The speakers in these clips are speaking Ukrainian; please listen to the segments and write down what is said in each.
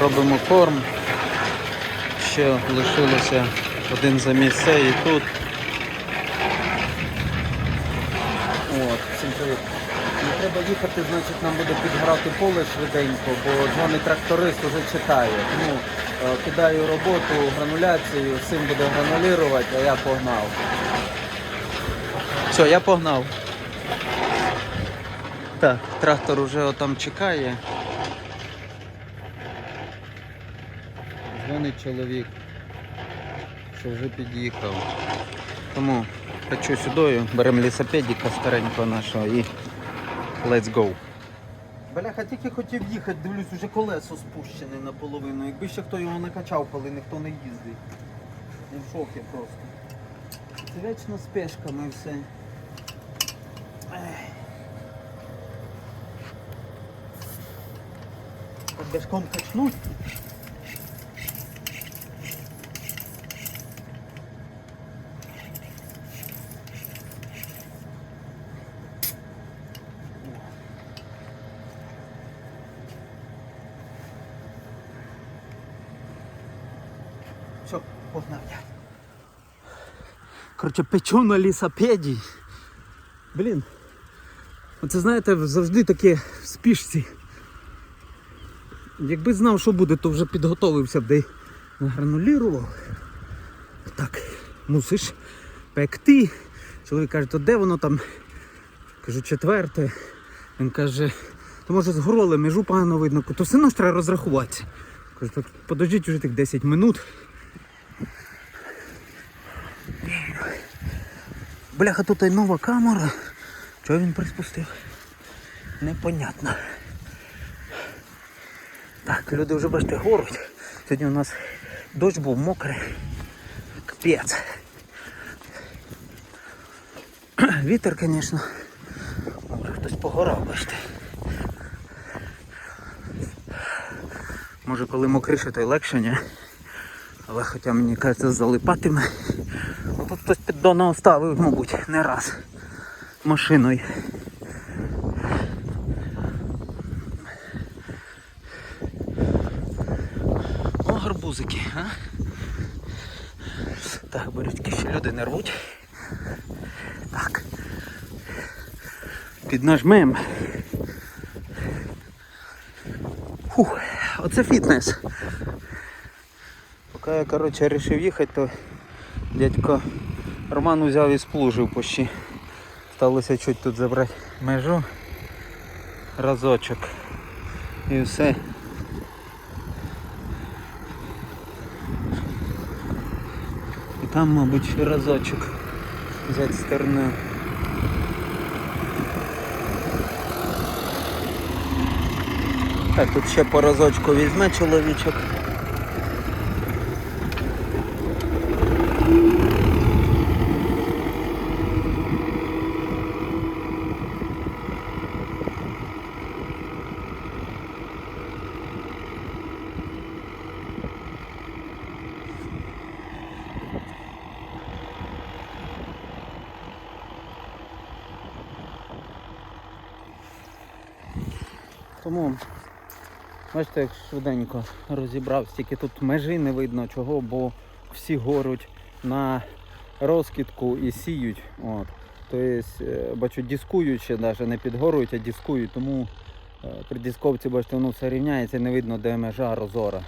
робимо корм. Ще лишилося один заміс цей і тут. От, всім привіт. Не треба їхати, значить нам буде підграти поле швиденько, бо дзвонить тракторист уже чекає. Тому е, кидаю роботу, грануляцію, син буде гранулювати, а я погнав. Все, я погнав. Так, трактор уже там чекає. Дзвонить чоловік, що вже під'їхав. Тому хочу сюди, беремо лісопедіка старенького нашого і let's go. Бляха, тільки хотів їхати, дивлюсь, уже колесо спущене наполовину. Якби ще хто його накачав, коли ніхто не їздить. Я в шокі просто. Це вічно спешками все. Бешком качнуть. Все. Коротше, печу на лісопеді. Блін. Оце знаєте, завжди таке в спішці. Якби знав, що буде, то вже підготовився б де й награнулірував. Так, мусиш пекти. Чоловік каже, то де воно там? Кажу, четверте. Він каже, то може з гороли межу погано видно, то все треба розрахуватися. Кажу, подождіть вже тих 10 минут. Бляха, тут і нова камера. Чого він приспустив? Непонятно. Так, люди вже бачите горуть. Сьогодні у нас дощ був мокрий. Капець. Вітер, звісно. Може хтось погорав, бачите. Може коли мокрише, то й легше, ні? Але хоча мені кажеться залипатиме. Тут хтось піддона оставив, мабуть, не раз машиною. О, гарбузики, а? Так, борючки ще люди не рвуть. Так. Піднажмем. Фух, оце фітнес. Поки я, коротше, вирішив їхати, то дядько Роман взяв і сплужив почти. Сталося чуть тут забрати межу. Разочок. І все. І там, мабуть, разочок взяти сторону. Так, тут ще по разочку візьме чоловічок. Тому, бачите, як швиденько розібрався, тільки тут межі не видно чого, бо всі горуть на розкидку і сіють. От. Тобто, е, бачу, дискують ще навіть не підгорують, а дискують, тому е, при дисковці, бачите, воно все рівняється, не видно, де межа розора.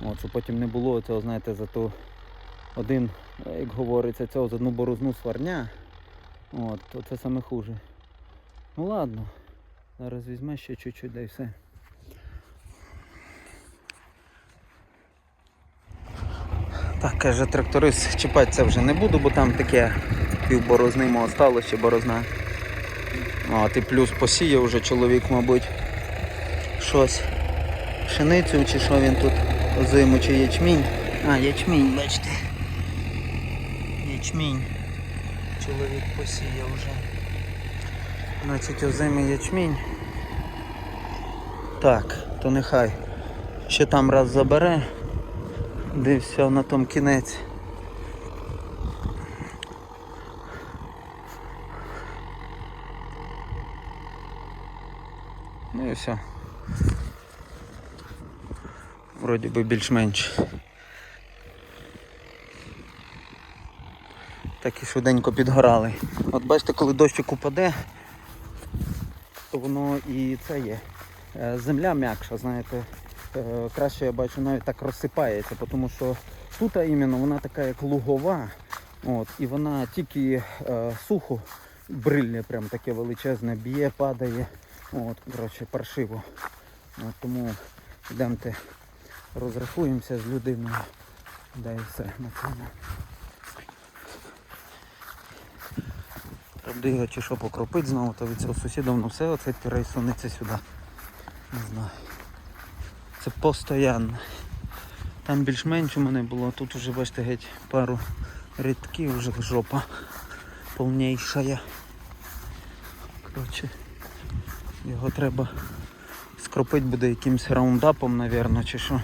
От, щоб потім не було цього, знаєте, зато один, е, як говориться, цього з одну борозну сварня. От, то це саме хуже. Ну ладно. Зараз візьме ще чуть-чуть, да і все. Так, каже тракторист, чіпати це вже не буду, бо там таке пів борозни мого стало ще борозна. От, і плюс посіяв вже чоловік, мабуть, щось. Пшеницю чи що він тут озиму, чи ячмінь. А, ячмінь, бачите. Ячмінь. Чоловік посіяв вже. Значить озимий ячмінь. Так, то нехай. Ще там раз забере. Де все на тому кінець. Ну і все. вроді би більш-менш. Так і швиденько підгорали. От бачите, коли дощик упаде, то воно і це є. Е, Земля м'якша, знаєте, е, краще я бачу навіть так розсипається, тому що тут іменно вона така як лугова, от, і вона тільки е, сухо, брильне прям таке величезне, б'є, падає. От, коротше, паршиво. От, тому йдемте розрахуємося з людиною. Да і все на цьому. Його чи що покропить знову, то від цього сусіда воно все оце пірей сунеться сюди. Не знаю. Це постоянно. Там більш-менш у мене було, тут вже бачите геть пару рядків, вже жопа повнішая. Коротше, його треба скропити буде якимсь раундапом, напевно, чи що.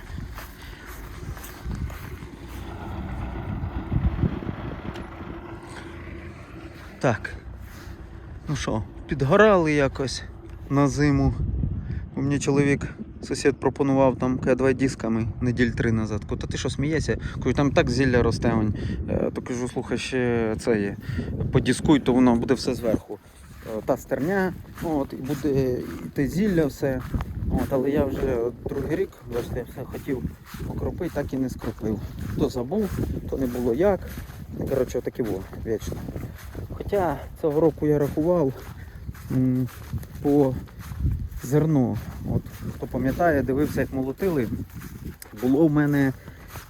Так. Ну що, підгорали якось на зиму. У мене чоловік, сусід пропонував там каже, давай дисками неділь три назад. Кажу, та ти що смієшся? Кажу, там так зілля росте. Е, То кажу, слухай, ще це є. Подіскуй, то воно буде все зверху. Е, Та стерня, от, і буде те зілля все. От, але я вже другий рік, бачите, все хотів покропити, так і не скропив. То забув, то не було як. Коротше, отаке було вічно. Хоча цього року я рахував по зерну. От, хто пам'ятає, дивився, як молотили. Було в мене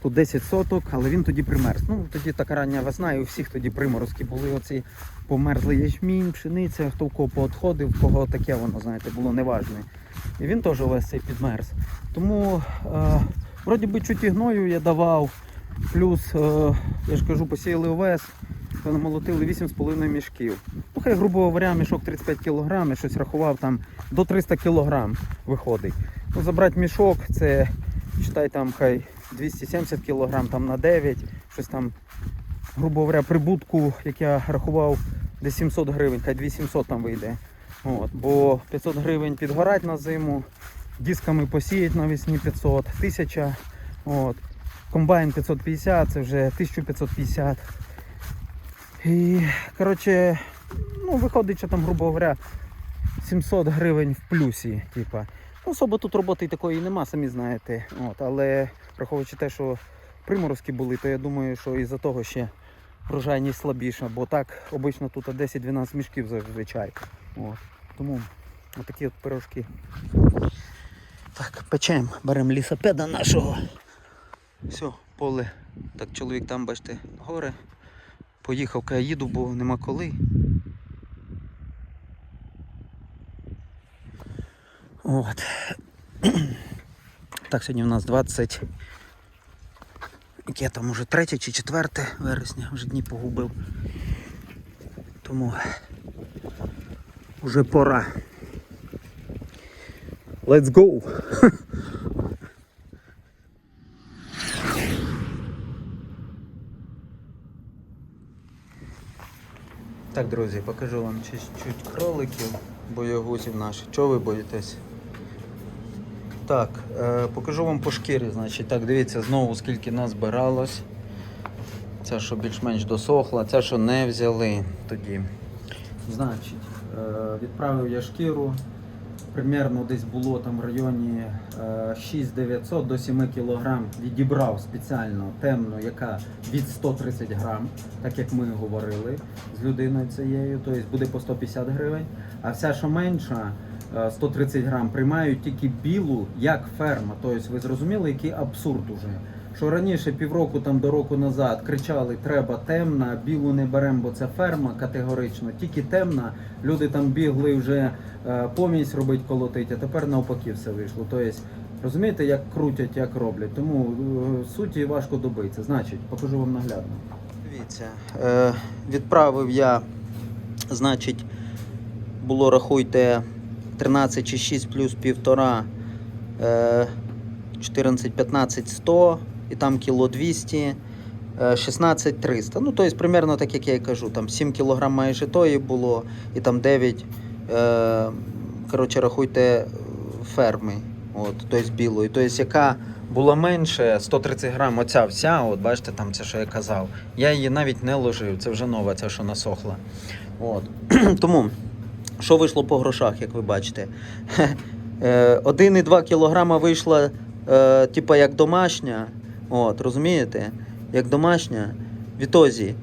тут 10 соток, але він тоді примерз. Ну, тоді така рання весна, і у всіх тоді приморозки були оці померзли ячмінь, пшениця, хто в кого поотходив, в кого таке воно, знаєте, було неважне. І він теж увесь цей підмерз. Тому, е, вроді би, чуть і гною я давав, плюс, е, я ж кажу, посіяли овес, то намолотили 8,5 мішків. Ну, хай, грубо говоря, мішок 35 кг, я щось рахував там до 300 кг виходить. Ну, забрати мішок, це читай там хай 270 кг там на 9, щось там, грубо говоря, прибутку, як я рахував, десь 700 гривень, хай 2700 там вийде. От, бо 500 гривень підгорать на зиму, дисками посіять навесні 500, 1000. От. Комбайн 550, це вже 1550. І, коротше, ну, виходить, що там, грубо говоря, 700 гривень в плюсі. Типа. Ну, особо тут роботи такої нема, самі знаєте. От, але враховуючи те, що приморозки були, то я думаю, що із-за того ще врожайність слабіша, бо так обично тут 10-12 мішків зазвичай. От. Тому отакі от пирожки. Так, печемо, беремо лісопеда нашого. Все, поле. Так, чоловік там, бачите, горе. Поїхав, каже, їду, бо нема коли. От. Так, сьогодні у нас 20. Яке там уже 3 чи 4 вересня, вже дні погубив. Тому вже пора. Let's go! друзі, покажу вам чуть-чуть кроликів, боягузів наших. Чого ви боїтесь? Так, е, покажу вам по шкірі. Значить, так, дивіться, знову скільки нас збиралось. Це, що більш-менш досохла, це, що не взяли тоді. Значить, е, відправив я шкіру. Примерно десь було там в районі е, 6900 до 7 кг. Відібрав спеціально темну, яка від 130 грам, так як ми говорили з людиною цією, тобто буде по 150 гривень. А вся, що менша, е, 130 грам, приймають тільки білу, як ферма. Тобто ви зрозуміли, який абсурд уже. Що раніше півроку там до року назад кричали, треба темна, білу не беремо, бо це ферма категорично, тільки темна. Люди там бігли вже е, помість робить колотить, а тепер навпаки все вийшло. Тобто, розумієте, як крутять, як роблять. Тому е, суті важко добитися. Значить, покажу вам наглядно. Дивіться, е, відправив я, значить, було рахуйте 13 чи 6 плюс півтора. Е, 14, 15, 100 і там кіло 200, е, 16 300. Ну, тобто, примерно так, як я і кажу, там 7 кг майже тої було, і там 9, е, коротше, рахуйте, ферми. От, тобто білої. Тобто, яка була менше 130 грам, оця вся, от бачите, там це, що я казав. Я її навіть не ложив, це вже нова, ця, що насохла. От. Тому, що вийшло по грошах, як ви бачите? Е, 1,2 кілограма вийшла, е, типа як домашня. От, розумієте? Як домашня. Відтозі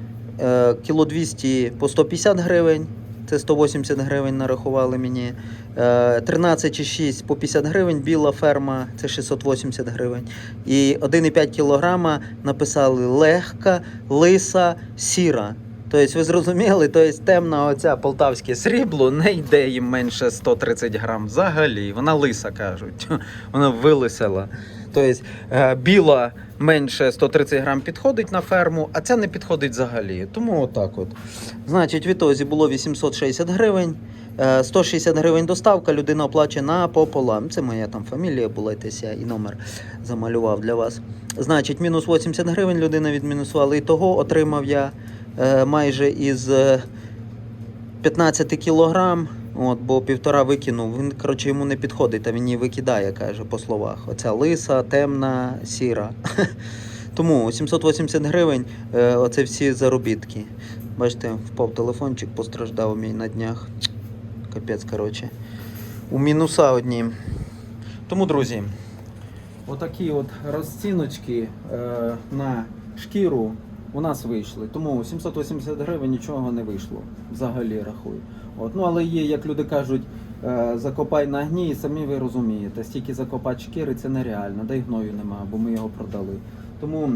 е, кіло 200 по 150 гривень. Це 180 гривень нарахували мені. Е, 13,6 по 50 гривень, біла ферма, це 680 гривень. І 1,5 кілограма написали легка, лиса, сіра. Тобто, ви зрозуміли, тобто темна оця полтавське срібло не йде їм менше 130 грам взагалі. Вона лиса кажуть. Вона вилисела. Тобто е, біла менше 130 грам підходить на ферму, а ця не підходить взагалі. Тому отак от. Значить, в ітозі було 860 гривень. е, 160 гривень доставка, людина оплачує напополам. Це моя там фамілія була, десь я і номер замалював для вас. Значить, мінус 80 гривень людина відмінусувала. І того отримав я е, майже із е, 15 кілограм. От, бо півтора викинув. Він, коротше, йому не підходить, а він її викидає, каже, по словах. Оця лиса, темна, сіра. Тому 780 гривень е, оце всі заробітки. Бачите, впав телефончик, постраждав мій на днях. Капець, коротше. У мінуса одні. Тому, друзі, отакі от розціночки е, на шкіру у нас вийшли. Тому 780 гривень нічого не вийшло. Взагалі рахую. От. Ну, але є, як люди кажуть, е, закопай на гній, самі ви розумієте. Стільки закопати шкіри це нереально, да й гною нема, бо ми його продали. Тому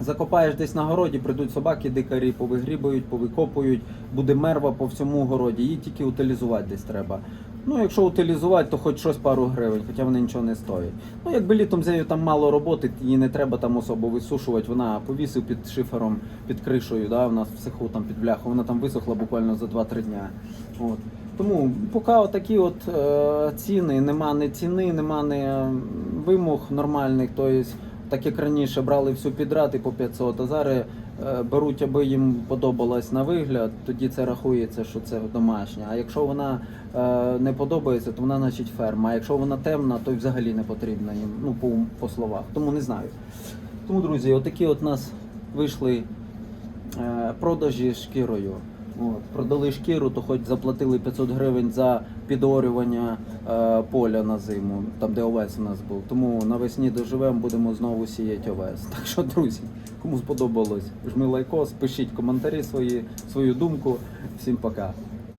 закопаєш десь на городі, прийдуть собаки, дикарі, повигрібують, повикопують, буде мерва по всьому городі, її тільки утилізувати десь треба. Ну, якщо утилізувати, то хоч щось пару гривень, хоча вони нічого не стоять. Ну, якби літом з нею там мало роботи, її не треба там особо висушувати, вона повісив під шифером, під кришею, да, в нас в цеху там під бляху, вона там висохла буквально за 2-3 дня. От. Тому поки отакі от е, ціни, нема не ціни, нема не вимог нормальних. Тобто, так як раніше брали всю підряд і по 500, а зараз е, беруть, аби їм подобалось на вигляд, тоді це рахується, що це домашня. А якщо вона не подобається, то вона значить ферма. А якщо вона темна, то й взагалі не потрібна їм, ну по, по словах. Тому не знаю. Тому, друзі, отакі от нас вийшли е, продажі шкірою. От, продали шкіру, то хоч заплатили 500 гривень за підорювання е, поля на зиму, там де овець у нас був. Тому навесні доживемо, будемо знову сіяти овець. Так що, друзі, кому сподобалось, жми лайкос, пишіть коментарі свої, свою думку. Всім пока.